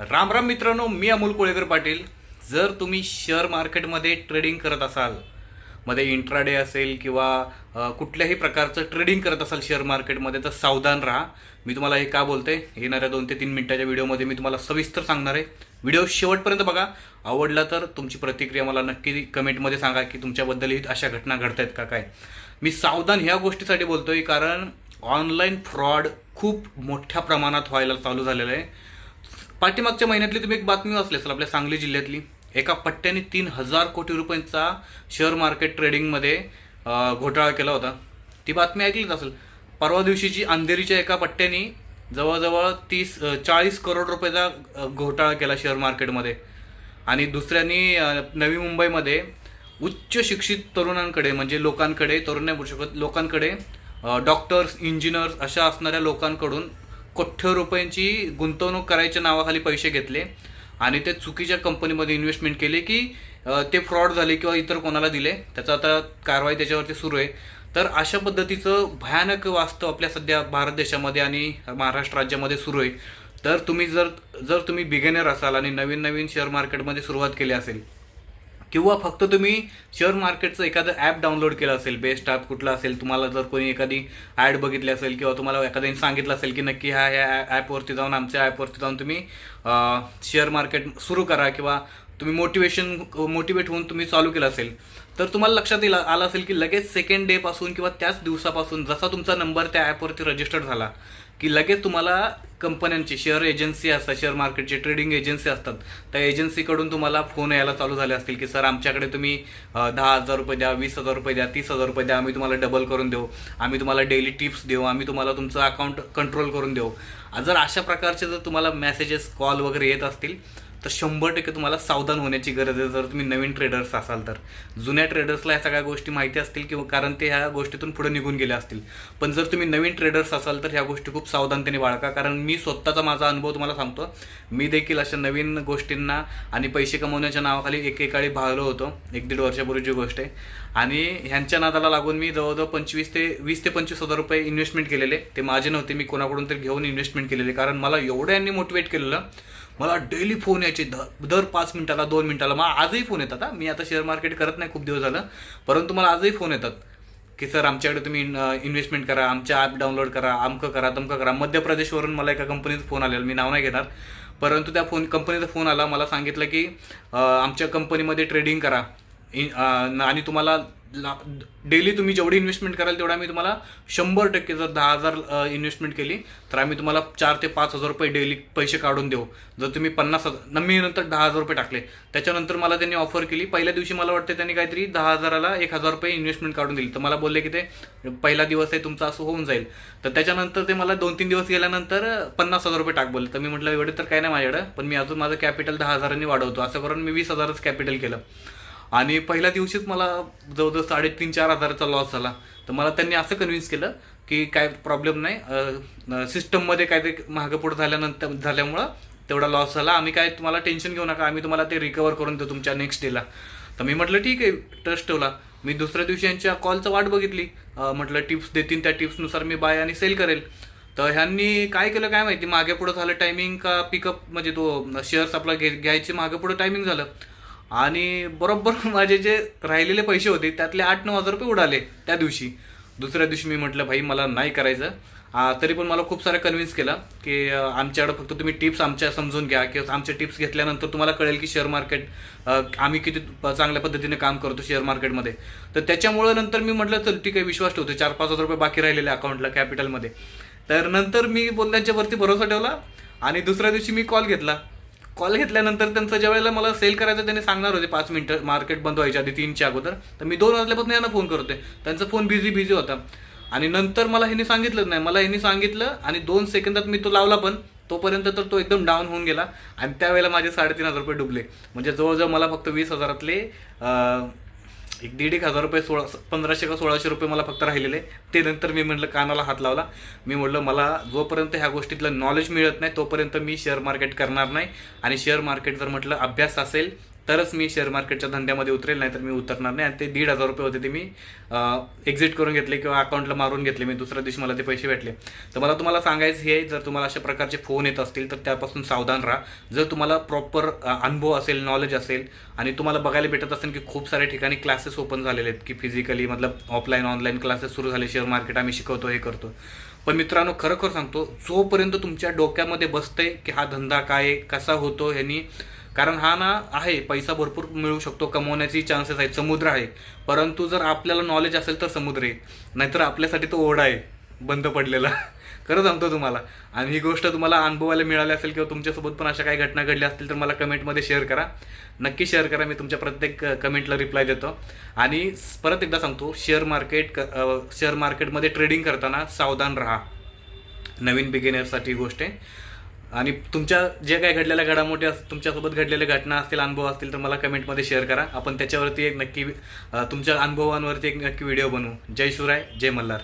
राम राम मित्रांनो मी अमोल कोळेकर पाटील. जर तुम्ही शेअर मार्केटमध्ये ट्रेडिंग करत असाल मध्ये इंट्राडे असेल किंवा कुठल्याही प्रकारचं ट्रेडिंग करत असाल शेअर मार्केटमध्ये तर सावधान राहा. मी तुम्हाला हे का बोलते येणाऱ्या दोन ते तीन मिनिटाच्या व्हिडिओमध्ये मी तुम्हाला सविस्तर सांगणार आहे. व्हिडिओ शेवटपर्यंत बघा. आवडला तर तुमची प्रतिक्रिया मला नक्की कमेंटमध्ये सांगा की तुमच्याबद्दलही अशा घटना घडत आहेत का काय? मी सावधान ह्या गोष्टीसाठी बोलतोय कारण ऑनलाईन फ्रॉड खूप मोठ्या प्रमाणात व्हायला चालू झालेलं आहे. पाठीमागच्या महिन्यातली तुम्ही एक बातमी वाचली असेल आपल्या सांगली जिल्ह्यातली. एका पट्ट्याने तीन हजार कोटी रुपयांचा शेअर मार्केट ट्रेडिंगमध्ये घोटाळा केला होता. ती बातमी ऐकलीच असेल. परवा दिवशीची अंधेरीच्या एका पट्ट्याने जवळजवळ तीस चाळीस करोड रुपयाचा घोटाळा केला शेअर मार्केटमध्ये आणि दुसऱ्यांनी नवी मुंबईमध्ये उच्च शिक्षित तरुणांकडे म्हणजे लोकांकडे तरुण नाही बोलू शकत लोकांकडे डॉक्टर्स इंजिनियर्स अशा असणाऱ्या लोकांकडून कोट्य रुपयांची गुंतवणूक करायच्या नावाखाली पैसे घेतले आणि ते चुकीच्या कंपनीमध्ये इन्व्हेस्टमेंट केले की ते फ्रॉड झाले किंवा इतर कोणाला दिले. त्याचा आता कारवाई त्याच्यावरती सुरू आहे. तर अशा पद्धतीचं भयानक वास्तव आपल्या सध्या भारत देशामध्ये आणि महाराष्ट्र राज्यामध्ये सुरू आहे. तर तुम्ही जर जर तुम्ही बिगेनर असाल आणि नवीन नवीन शेअर मार्केटमध्ये सुरुवात केली असेल किंवा फक्त तुम्ही शेअर मार्केटचं एखादं ॲप डाउनलोड केलं असेल बेस्ट ॲप कुठलं असेल तुम्हाला जर कोणी एखादी ॲड बघितली असेल किंवा तुम्हाला एखाद्याने सांगितलं असेल की नक्की ह्या ह्या ॲपवरती जाऊन आमच्या ॲपवरती जाऊन तुम्ही शेअर मार्केट सुरू करा किंवा तुम्ही मोटिवेशन मोटिवेट होऊन तुम्ही चालू केलं असेल तर तुम्हाला लक्षात येईल आलं असेल की लगेच सेकंड डेपासून किंवा त्याच दिवसापासून जसा तुमचा नंबर त्या ॲपवरती रजिस्टर्ड झाला की लगेच तुम्हाला कंपन्यांची शेअर एजन्सी असतात शेअर मार्केटचे ट्रेडिंग एजन्सी असतात. त्या एजन्सीकडून तुम्हाला फोन यायला चालू झाले असतील की सर आमच्याकडे तुम्ही दहा हजार रुपये द्या वीस हजार रुपये द्या तीस हजार रुपये द्या आम्ही तुम्हाला डबल करून देऊ. आम्ही तुम्हाला डेली टिप्स देऊ. आम्ही तुम्हाला तुमचं अकाउंट कंट्रोल करून देऊ. जर अशा प्रकारचे जर तुम्हाला मेसेजेस कॉल वगैरे येत असतील तर शंभर टक्के तुम्हाला सावधान होण्याची गरज आहे. जर तुम्ही नवीन ट्रेडर्स असाल तर. जुन्या ट्रेडर्सला ह्या सगळ्या गोष्टी माहिती असतील किंवा कारण ते ह्या गोष्टीतून पुढे निघून गेले असतील. पण जर तुम्ही नवीन ट्रेडर्स असाल तर ह्या गोष्टी खूप सावधानतेने बाळगा. कारण मी स्वतःचा माझा अनुभव तुम्हाला सांगतो. मी देखील अशा नवीन गोष्टींना आणि पैसे कमवण्याच्या नावाखाली एकेकाळी भागलो होतो. एक दीड वर्षापूर्वीची गोष्ट आहे. आणि ह्यांच्या नादाला लागून मी जवळजवळ पंचवीस ते वीस ते पंचवीस हजार रुपये इन्व्हेस्टमेंट केलेले. ते माझे नव्हते. मी कोणाकडून तरी घेऊन इन्व्हेस्टमेंट केलेले. कारण मला एवढं यांनी मोटिवेट केलेलं. मला डेली फोन यायचे. द- दर पाच मिनिटाला दोन मिनिटाला. मला आजही फोन येतात हा. मी आता शेअर मार्केट करत नाही खूप दिवस झालं. परंतु मला आजही फोन येतात. की सर आमच्याकडे तुम्ही इन्व्हेस्टमेंट करा आमच्या ॲप डाउनलोड करा अमकं करा तमकं करा. मध्य प्रदेशवरून मला एका कंपनीचा फोन आलेला. मी नाव नाही घेणार. परंतु त्या फोन कंपनीचा फोन आला मला सांगितलं की आमच्या कंपनीमध्ये ट्रेडिंग करा. इन- आणि तुम्हाला डेली तुम्ही जेवढी इन्व्हेस्टमेंट कराल तेवढा आम्ही तुम्हाला शंभर टक्के जर दहा हजार इन्व्हेस्टमेंट केली. तर आम्ही तुम्हाला चार ते पाच हजार रुपये डेली पैसे काढून देऊ. जर तुम्ही पन्नास हजार न मी नंतर दहा हजार रुपये टाकले. त्याच्यानंतर मला त्यांनी ऑफर केली. पहिल्या दिवशी मला वाटतं त्यांनी काहीतरी दहा हजाराला एक हजार रुपये इन्व्हेस्टमेंट काढून दिली. तर मला बोलले की ते पहिला दिवस आहे तुमचा असं होऊन जाईल. तर त्याच्यानंतर ते मला दोन तीन दिवस गेल्यानंतर पन्नास हजार रुपये टाक बोलले. तर मी म्हटलं एवढे तर काय नाही माझ्याकडं. पण मी अजून माझं कॅपिटल दहा हजारांनी वाढवतो. असं करून मी वीस हजारच कॅपिटल केलं. आणि पहिल्या दिवशीच मला जवळजवळ साडेतीन चार हजाराचा लॉस झाला. तर मला त्यांनी असं कन्व्हिन्स केलं की काय प्रॉब्लेम नाही. सिस्टममध्ये काहीतरी ते पुढं झाल्यानंतर झाल्यामुळं तेवढा लॉस झाला. आम्ही काय तुम्हाला टेन्शन घेऊ नका. आम्ही तुम्हाला ते रिकवर करून देऊ तुमच्या नेक्स्ट डेला तर मी म्हटलं ठीक आहे ट्रस्ट ठेवला. मी दुसऱ्या दिवशी यांच्या कॉलचं वाट बघितली. म्हटलं टिप्स देतील त्या टिप्सनुसार मी बाय आणि सेल करेल. तर ह्यांनी काय केलं काय माहिती? मागे पुढं झालं टायमिंग का पिकअप म्हणजे तो शेअर्स आपला घे घ्यायचे मागे पुढं टायमिंग झालं. आणि बरोबर माझे जे राहिलेले पैसे होते त्यातले आठ नऊ हजार रुपये उडाले त्या दिवशी. दुसऱ्या दिवशी मी म्हटलं भाई मला नाही करायचं. तरी पण मला खूप सारं कन्व्हिन्स केला की आमच्याकडं आमच्याकडे फक्त तुम्ही टिप्स आमच्या समजून घ्या किंवा आमच्या टिप्स घेतल्यानंतर तुम्हाला कळेल की शेअर मार्केट आम्ही किती चांगल्या पद्धतीने काम करतो शेअर मार्केटमध्ये तर त्याच्यामुळं नंतर मी म्हटलं चल ठीक आहे विश्वास ठेवतो चार पाच हजार रुपये बाकी राहिलेले अकाउंटला कॅपिटलमध्ये तर नंतर मी बोलण्याच्यावरती भरोसा ठेवला आणि दुसऱ्या दिवशी मी कॉल घेतला. कॉल घेतल्यानंतर त्यांचं ज्या वेळेला मला सेल करायचं त्यांनी सांगणार होते पाच मिनिटं मार्केट बंद व्हायच्या आधी तीनच्या अगोदर. तर मी दोन वाजल्यापासून यांना फोन करते त्यांचा फोन बिझी बिझी होता. आणि नंतर मला ह्यांनी सांगितलं नाही. मला ह्यांनी सांगितलं आणि दोन सेकंदात मी तो लावला पण तोपर्यंत तर तो एकदम डाऊन होऊन गेला. आणि त्यावेळेला माझे साडेतीन हजार रुपये डुबले. म्हणजे जवळजवळ मला फक्त वीस हजारातले एक दीड एक हजार रुपये सोळा पंधराशे का सोळाशे रुपये मला फक्त राहिलेले. ते नंतर मी म्हटलं कानाला हात लावला. मी म्हटलं मला जोपर्यंत ह्या गोष्टीतलं नॉलेज मिळत नाही तोपर्यंत मी शेअर मार्केट करणार नाही. आणि शेअर मार्केट जर म्हटलं अभ्यास असेल तरच मी शेअर मार्केटच्या धंद्यामध्ये उतरेल नाही तर मी उतरणार नाही. आणि ते दीड हजार रुपये होते ते मी एक्झिट करून घेतले किंवा अकाउंटला मारून घेतले. मी दुसऱ्या दिवशी मला ते पैसे भेटले. तर मला तुम्हाला सांगायचं हे जर तुम्हाला अशा प्रकारचे फोन येत असतील तर त्यापासून सावधान राहा. जर तुम्हाला प्रॉपर अनुभव असेल नॉलेज असेल आणि तुम्हाला बघायला भेटत असेल की खूप साऱ्या ठिकाणी क्लासेस ओपन झालेले आहेत की फिजिकली मतलब ऑफलाईन ऑनलाईन क्लासेस सुरू झाले शेअर मार्केट आम्ही शिकवतो हे करतो. पण मित्रांनो खरोखर सांगतो जोपर्यंत तुमच्या डोक्यामध्ये बसतंय की हा धंदा काय आहे, कसा होतो ह्यांनी कारण हा ना आहे पैसा भरपूर मिळू शकतो कमवण्याची चान्सेस आहेत समुद्र आहे. परंतु जर आपल्याला नॉलेज असेल तर समुद्र आहे. नाहीतर आपल्यासाठी तो ओढा आहे बंद पडलेला. खरं सांगतो तुम्हाला. आणि ही गोष्ट तुम्हाला अनुभवायला मिळाली असेल किंवा तुमच्यासोबत पण अशा काही घटना घडल्या असतील तर मला कमेंटमध्ये शेअर करा. नक्की शेअर करा. मी तुमच्या प्रत्येक कमेंटला रिप्लाय देतो. आणि परत एकदा सांगतो शेअर मार्केट शेअर मार्केटमध्ये ट्रेडिंग करताना सावधान राहा. नवीन बिगिनर्ससाठी गोष्ट आहे. आणि तुमच्या जे काही घडलेल्या घडामोडी असतील तुमच्यासोबत घडलेल्या घटना असतील अनुभव असतील तर मला कमेंटमध्ये शेअर करा. आपण त्याच्यावरती एक नक्की तुमच्या अनुभवांवरती एक नक्की व्हिडिओ बनवू. जय शिवराय जय मल्हार.